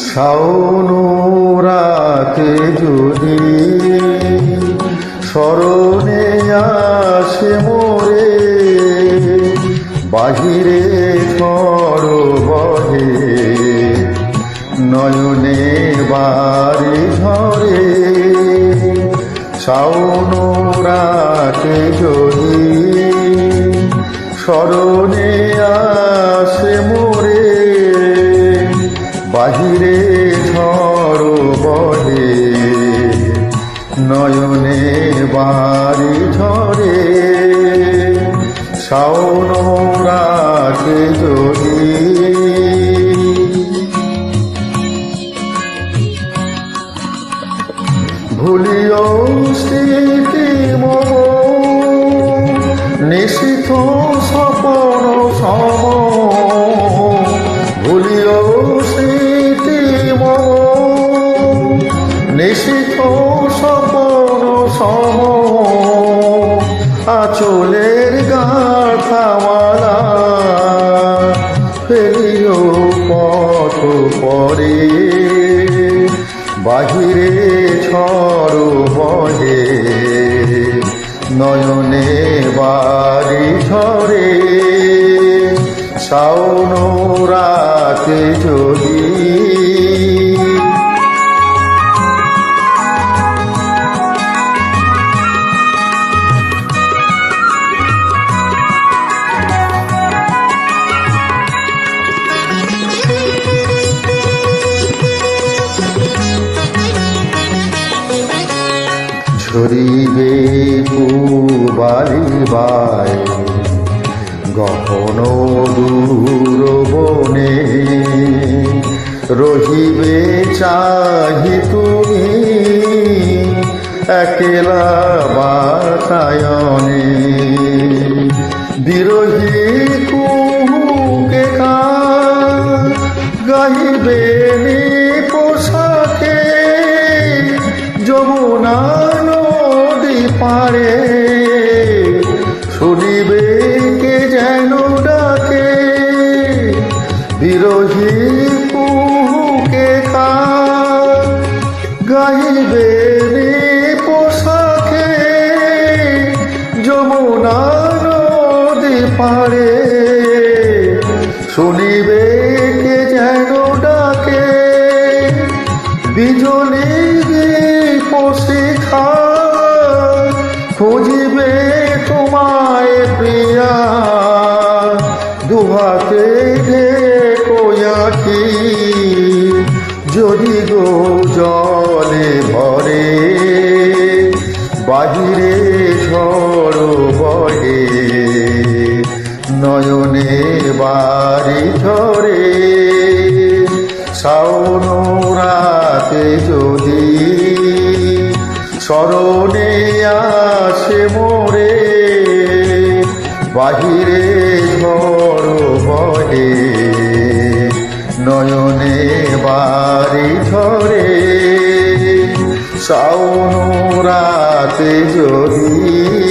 শাওন রাতে যদি স্মরণে আসে মোরে, বাহিরে বহে, নয়নে বাড়ি ঝরে শাওন রাতে যদি স্মরণে আসে মোরে বাহিরে ঝড় বহে নয়নে বাড়ি ঝরে। শাওন রাতে যদি ভুলিও স্মৃতি মম নিশিত আচলের গাথামালা ফেলিও পথ পরে। বাহিরে ছড় বহে নয়নে বাড়ি ঝরে। শাওন রাতে যদি ঝরিবে পুবালিবায় গহন দূর বনে রহিবে চাহি তুমি। একলা বাতায়নে বিরোহী কুহুকে গাইবে নি পোশাকে। যমুনা পারে। শুনিবে কে যেন ডাকে বিরোহী কুহুকে গাইবে পোশাকে যমুনা নদী পারে শুনিবে তোমায় প্রিয়া, দুহাতে কোয়াকি যদি গো জলে ভরে, বাহিরে বহে নয়নে বাড়ি ঝরে, শাওন রাতে যদি স্মরণে আসে মোরে বাহিরে ঘর বলে নয়নে বাড়ি ধরে সাউন রাতে যদি